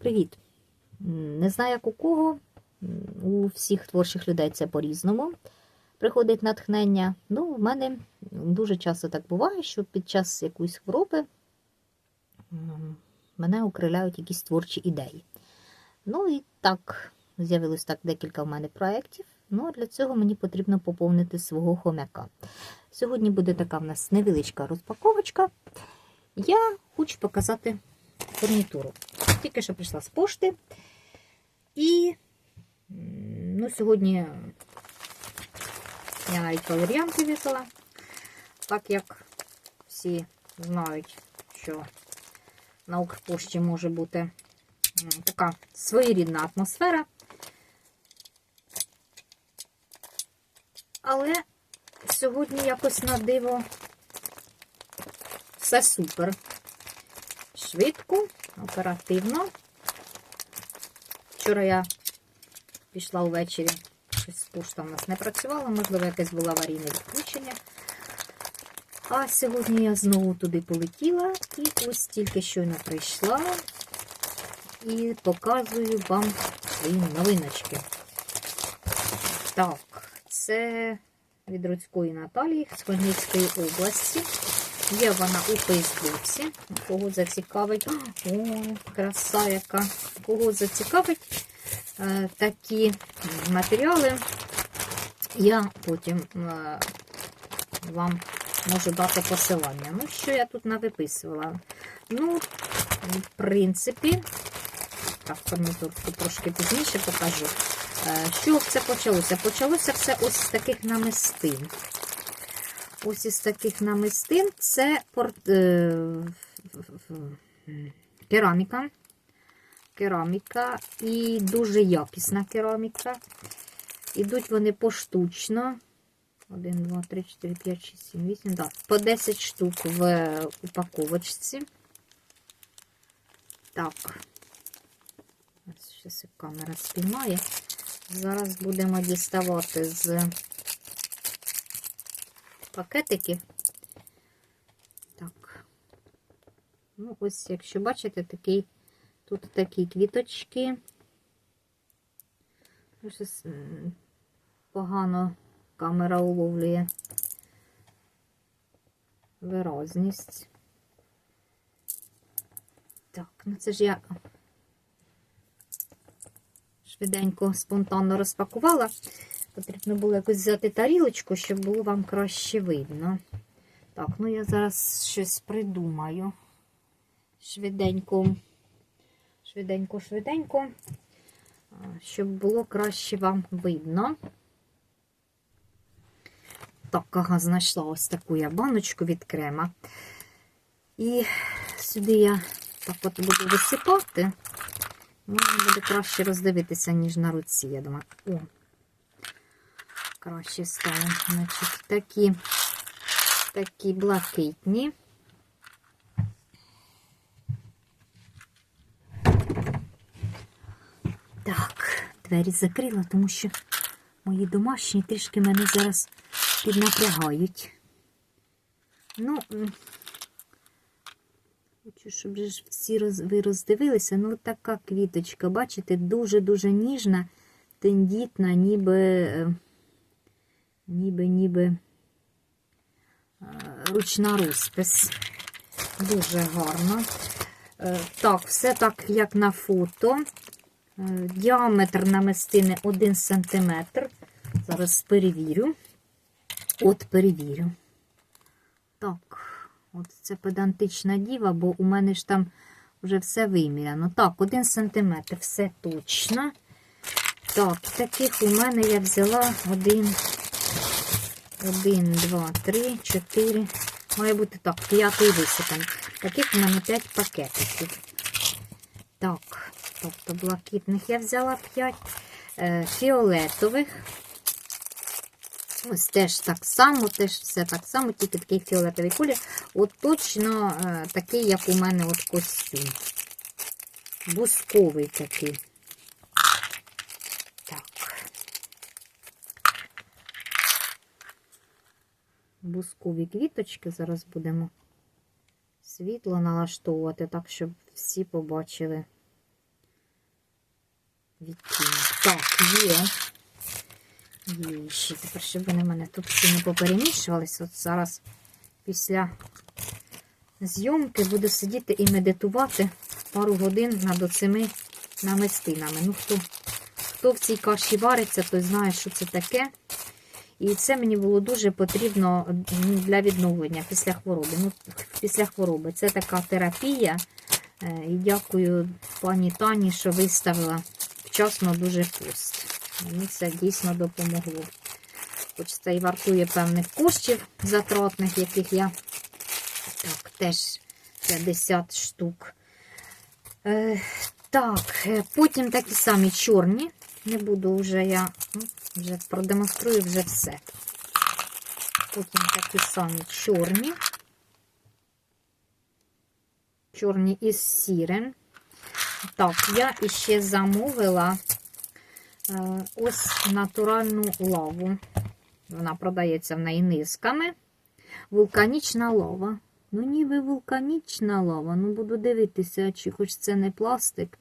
Привіт! Не знаю, як у кого, у всіх творчих людей це по-різному. Приходить натхнення. Ну, в мене дуже часто так буває, що під час якоїсь хвороби мене окриляють якісь творчі ідеї. Ну і так, з'явилось так декілька в мене проєктів. Ну, а для цього мені потрібно поповнити свого хомяка. Сьогодні буде така в нас невеличка розпаковочка. Я хочу показати фурнітуру. Тільки що прийшла з пошти. І ну, сьогодні я навіть валер'янки вішала, так як всі знають, що на Укрпошті може бути така своєрідна атмосфера. Але сьогодні якось на диво все супер. Швидко, оперативно. Вчора я пішла увечері, щось пошта в нас не працювала, можливо, якесь було аварійне відключення. А сьогодні я знову туди полетіла і ось тільки щойно прийшла і показую вам свої новиночки. Так, це від Руцької Наталії з Хмельницької області. Є вона у Фейсбуці. Кого зацікавить. О, краса яка. Кого зацікавить е, такі матеріали, я потім е, вам можу дати посилання. Ну, що я тут навиписувала? Ну, в принципі, так, фурнітурку трошки пізніше покажу. Е, Що це почалося? Почалося все ось з таких намистин. Ось із таких намистин це порт... е, кераміка. Кераміка і дуже якісна кераміка. Ідуть вони поштучно. 1, 2, 3, 4, 5, 6, 7, 8, да. По 10 штук в упаковочці. Так. Щас камера спіймає. Зараз будемо діставати з пакетиків. Так. Ну, ось, якщо бачите, такий, тут такі квіточки. Погано камера уловлює виразність. Так, ну це ж я швиденько, спонтанно розпакувала. Потрібно було якось взяти тарілочку, щоб було вам краще видно. Так, ну я зараз щось придумаю. Швиденько, швиденько, швиденько, щоб було краще вам видно. Так, ага, знайшла ось таку я баночку від крема. І сюди я так от буду висипати. Можна буде краще роздивитися, ніж на руці, я думаю. О, краще стало. Значить, такі, такі блакитні. Так, двері закрила, тому що мої домашні трішки мене зараз піднапрягають. Ну, хочу, щоб ж всі роз, ви роздивилися. Ну, така квіточка, бачите, дуже-дуже ніжна, тендітна, ніби, е, ніби, ніби е, ручна розпис. Дуже гарно. Е, Так, все так, як на фото. Е, Діаметр намистини 1 см. Зараз перевірю. От перевірю. Так, от це педантична діва, бо у мене ж там вже все виміряно. Так, 1 см, все точно. Так, таких у мене я взяла 1, 1, 2, 3, 4. Має бути так, п'ятий висипан. Таких у мене 5 пакетиків. Так, тобто блакитних я взяла 5, е, фіолетових. Ось теж так само, теж все так само, тільки такий фіолетовий колір. От точно е, такий, як у мене от костюм. Бусковий такий. Так. Бускові квіточки. Зараз будемо світло налаштовувати, так, щоб всі побачили відтінок. Так, є. Є ще. Тепер, щоб вони в мене тут всі не поперемішувалися. От зараз після зйомки буду сидіти і медитувати пару годин над оцими намистинами. Ну, хто, хто в цій каші вариться, той знає, що це таке. І це мені було дуже потрібно для відновлення після хвороби. Ну, після хвороби. Це така терапія. Е, І дякую пані Тані, що виставила вчасно дуже пост. Мені це дійсно допомогло. Хоч це і вартує певних коштів затратних, яких я так, теж 50 штук. Е, так, е, потім такі самі чорні. Не буду вже я ну, вже продемонструю вже все. Потім такі самі чорні. Чорні із сірим. Так, я іще замовила е, ось натуральну лаву. Вона продається в неї низками. Вулканічна лава. Ну, ніби вулканічна лава. Ну, буду дивитися, чи хоч це не пластик.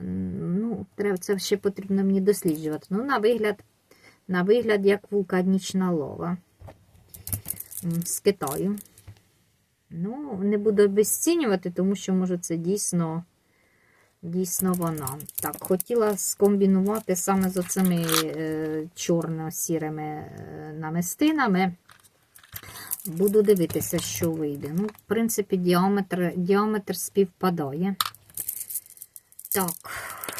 Ну, це ще потрібно мені досліджувати. Ну, на вигляд, на вигляд, як вулканічна лава. М, З Китаю. Ну, не буду обесцінювати, тому що, може, це дійсно, дійсно вона. Так, хотіла скомбінувати саме з оцими е, чорно-сірими е, намистинами. Буду дивитися, що вийде. Ну, в принципі, діаметр, діаметр співпадає. Так,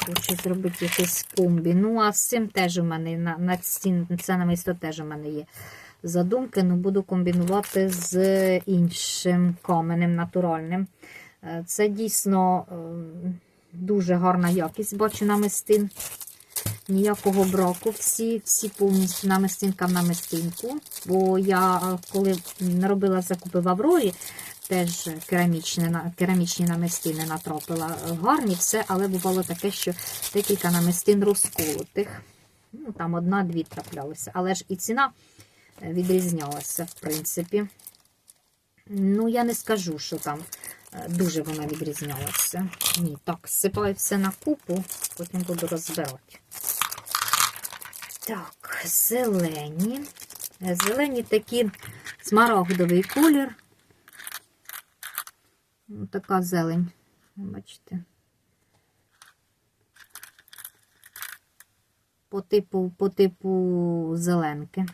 хочу зробити якийсь комбі. Ну, а з цим теж у мене на, на стін, це намисто теж у мене є задумки. Ну, буду комбінувати з іншим каменем натуральним. Е, Це дійсно е, дуже гарна якість, бачу намистин. Ніякого браку. Всі, всі повністю намистинка в намистинку. Бо я коли робила закупи в Аврорі, теж керамічні, намистини натрапила. Гарні все, але бувало таке, що декілька намистин розколотих. Ну, там одна-дві траплялися. Але ж і ціна е, відрізнялася, в принципі. Ну, я не скажу, що там е, дуже вона відрізнялася. Ні, так, сипаю все на купу, потім буду розбирати. Так, зелені. Зелені такі смарагдовий колір. Ну, така зелень. Бачите. По типу, по типу зеленки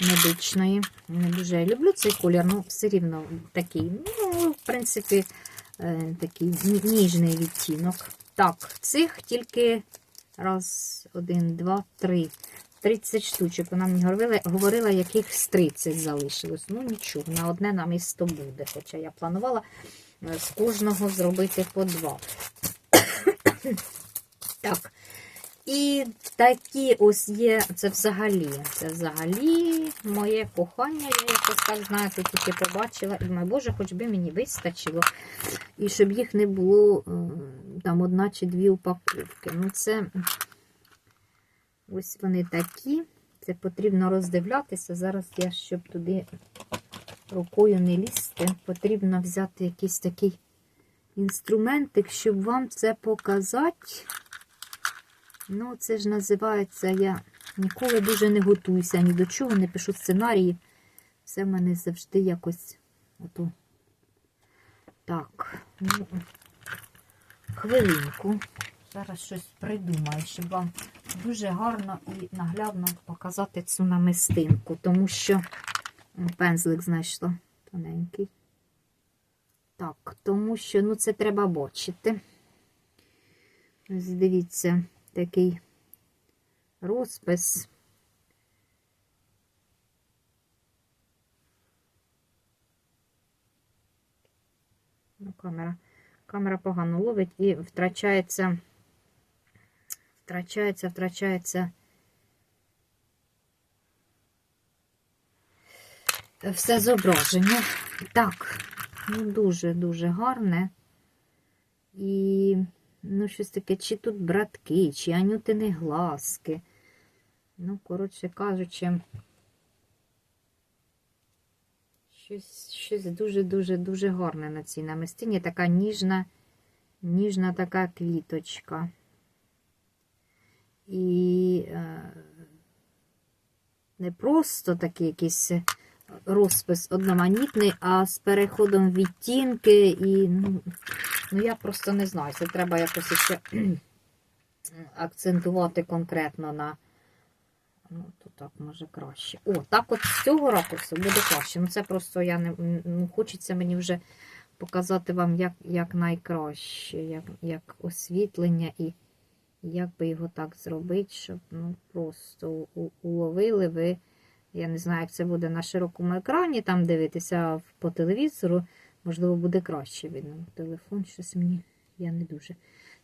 медичної. Не дуже я люблю цей колір, ну все рівно такий. Ну, в принципі, е, такий ніжний відтінок. Так, цих тільки раз, один, два, три. 30 штучок. Вона мені говорила, говорила яких з 30 залишилось. Ну нічого, на одне нам і 100 буде. Хоча я планувала е, з кожного зробити по два. так. І такі ось є, це взагалі, це взагалі моє кохання. Я якось так, знаєте, тільки побачила. І думаю, боже, хоч би мені вистачило. І щоб їх не було там одна чи дві упаковки. Ну, це ось вони такі. Це потрібно роздивлятися. Зараз я, щоб туди рукою не лізти, потрібно взяти якийсь такий інструментик, щоб вам це показати. Ну, це ж називається, я ніколи дуже не готуюся, ні до чого, не пишу сценарії. Все в мене завжди якось ото. Так, ну, хвилинку. Зараз щось придумаю, щоб вам дуже гарно і наглядно показати цю намистинку, тому що пензлик знайшла тоненький. Так, тому що ну, це треба бачити. Ось дивіться, такий розпис. Ну, камера, камера погано ловить і втрачається, втрачається, втрачається. Все зображення. Так, ну дуже-дуже гарне. І, ну, щось таке, чи тут братки, чи анютини глазки. Ну, коротше кажучи, щось, щось дуже-дуже-дуже гарне на цій намистині. Така ніжна, ніжна така квіточка. І е, не просто такий якийсь розпис одноманітний, а з переходом відтінки. І, ну, ну, я просто не знаю. Це треба якось ще акцентувати конкретно на. Ну, то так може краще. О, так от з цього ракурсу буде краще. Ну, це просто я не ну, хочеться мені вже показати вам, як як найкраще, як як освітлення і як би його так зробити, щоб ну, просто уловили ви. Я не знаю, як це буде на широкому екрані там дивитися по телевізору. Можливо, буде краще видно. Телефон щось мені, я не дуже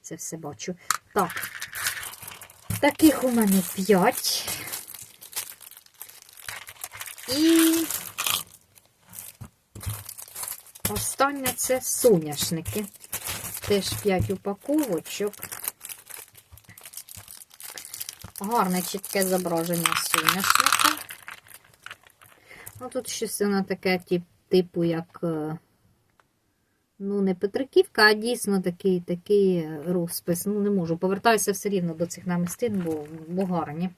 це все бачу. Так, таких у мене 5. І останнє це соняшники. Теж 5 упаковочок. Гарне чітке зображення соняшника. Ну, тут щось воно таке, тип- типу, як, е, ну, не Петриківка, а дійсно такий, такий е, розпис. Ну, не можу. Повертаюся все рівно до цих намистин, бо, бо гарні.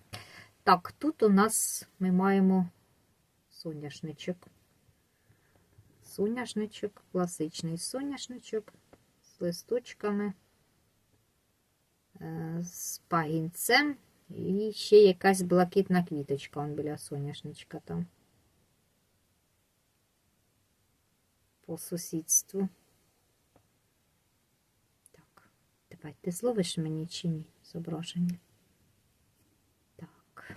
Так, тут у нас ми маємо соняшничок. Соняшничок, класичний соняшничок з листочками, е, з пагінцем і ще якась блакитна квіточка он біля соняшничка там. По сусідству. Так, давай, ти зловиш мені чи ні зображення? Так.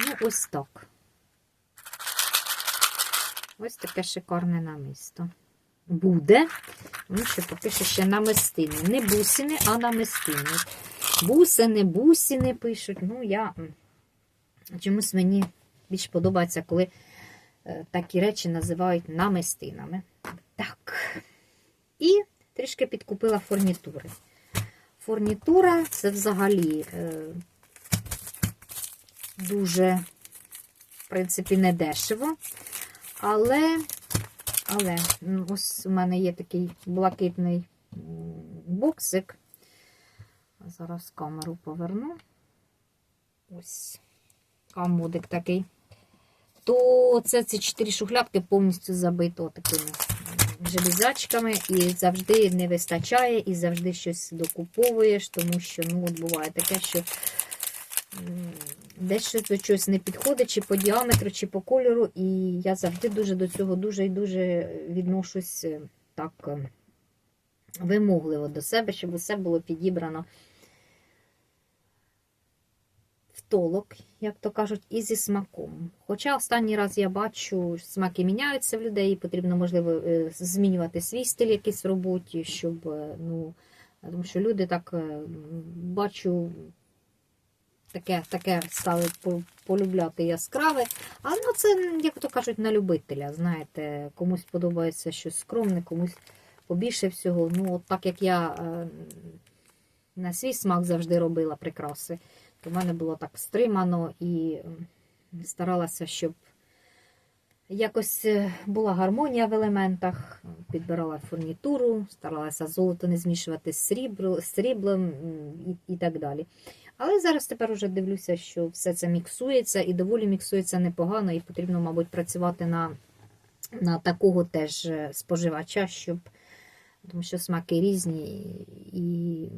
Ну, ось так. Ось таке шикарне намисто. Буде. Ну, що поки що ще намистини. Не бусини, а намистини. Бусини, бусини пишуть. Ну, я чомусь мені більш подобається, коли е, такі речі називають намистинами. Так. І трішки підкупила фурнітури. Фурнітура це взагалі е, дуже, в принципі, не дешево. Але, але, ось у мене є такий блакитний боксик. Зараз камеру поверну. Ось камодик такий. То це ці чотири шухлядки повністю забито такими железячками, і завжди не вистачає, і завжди щось докуповуєш, тому що ну, от буває таке, що дещо до чогось не підходить, чи по діаметру, чи по кольору. І я завжди дуже до цього дуже і дуже відношусь е, так е, вимогливо до себе, щоб усе було підібрано в толок, як то кажуть, і зі смаком. Хоча останній раз я бачу, смаки міняються в людей, потрібно, можливо, е, змінювати свій стиль якийсь в роботі, щоб, е, ну, тому що люди так е, бачу, таке, таке стали полюбляти яскраве. А ну це, як то кажуть, на любителя. Знаєте, комусь подобається щось скромне, комусь побільше всього. Ну, от так як я на свій смак завжди робила прикраси, то в мене було так стримано і старалася, щоб якось е, була гармонія в елементах, підбирала фурнітуру, старалася золото не змішувати з сріблом і, і так далі. Але зараз тепер уже дивлюся, що все це міксується і доволі міксується непогано, і потрібно, мабуть, працювати на, на такого теж е, споживача, щоб тому що смаки різні, і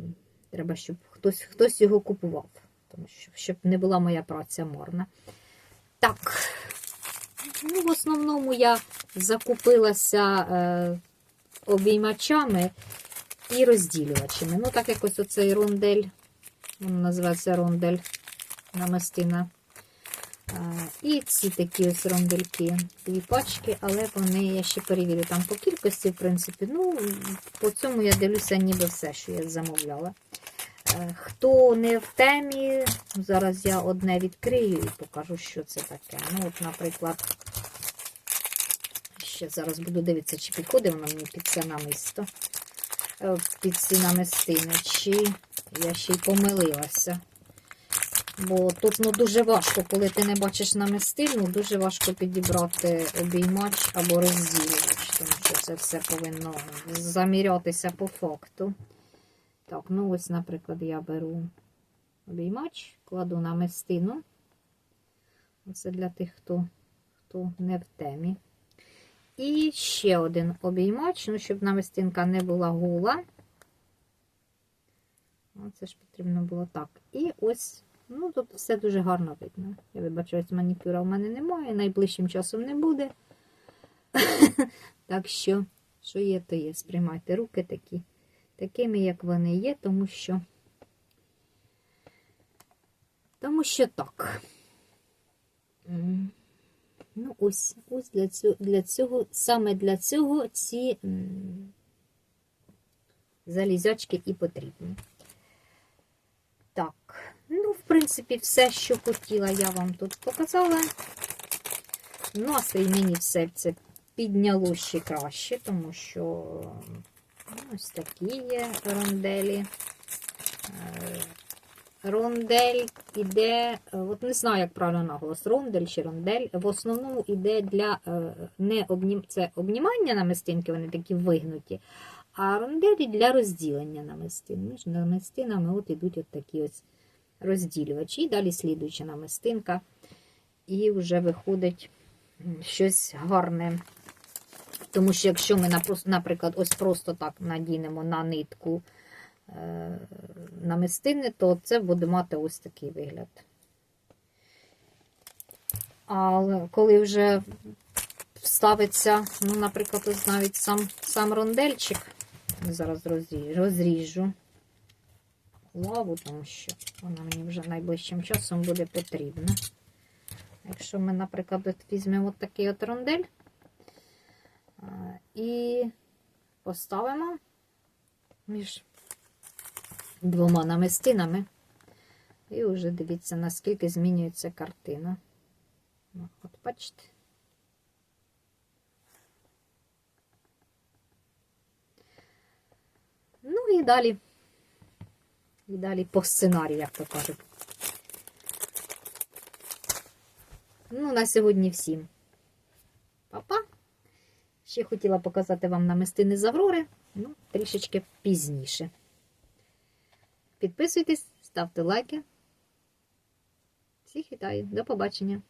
треба, щоб хтось, хтось його купував, тому що щоб не була моя праця марна. Так, ну, в основному я закупилася е, обіймачами і розділювачами. Ну, так якось оцей рондель, він називається рондель намистина. Е, І ці такі ось рондельки, дві пачки, але вони, я ще перевірю там по кількості, в принципі. Ну, по цьому я дивлюся ніби все, що я замовляла. Е, Хто не в темі, зараз я одне відкрию і покажу, що це таке. Ну, от, наприклад, ще зараз буду дивитися, чи підходить воно мені під це намисто, е, під ці намистини, чи я ще й помилилася. Бо тут ну, дуже важко, коли ти не бачиш намистину, дуже важко підібрати обіймач або розділювач, тому що це все повинно замірятися по факту. Так, ну ось, наприклад, я беру обіймач, кладу на мистину. Це для тих, хто, хто не в темі. І ще один обіймач, ну, щоб намистинка не була гола. Оце ж потрібно було так. І ось, ну тут все дуже гарно видно. Я вибачаюсь, манікюра в мене немає, найближчим часом не буде. Так що, що є, то є. Сприймайте руки такі, такими, як вони є, тому що. Тому що так. Ну, ось, ось для цього, для цього, саме для цього ці залізячки і потрібні. Так, ну, в принципі, все, що хотіла, я вам тут показала. Настрій мені все це підняло ще краще, тому що ну, ось такі є ронделі. Е, Рондель іде, е, от не знаю, як правильно наголос, рондель чи рондель. В основному іде для е, не обнім... це обнімання намистинки, вони такі вигнуті, а ронделі для розділення намистин. Між намистинами от ідуть от такі ось розділювачі. І далі слідуюча намистинка. І вже виходить щось гарне. Тому що якщо ми, наприклад, ось просто так надінемо на нитку е, намистини, то це буде мати ось такий вигляд. Але коли вже вставиться, ну, наприклад, ось навіть сам, сам рондельчик, зараз розріжу, розріжу лаву, тому що вона мені вже найближчим часом буде потрібна. Якщо ми, наприклад, візьмемо такий от рондель і поставимо між двома намистинами, і вже дивіться, наскільки змінюється картина. Ну, От бачите. Ну і далі. І далі по сценарію, як то кажуть. Ну, на сьогодні всім. Па-па. Ще хотіла показати вам намистини з Аврори, ну, трішечки пізніше. Підписуйтесь, ставте лайки. Всіх вітаю, до побачення!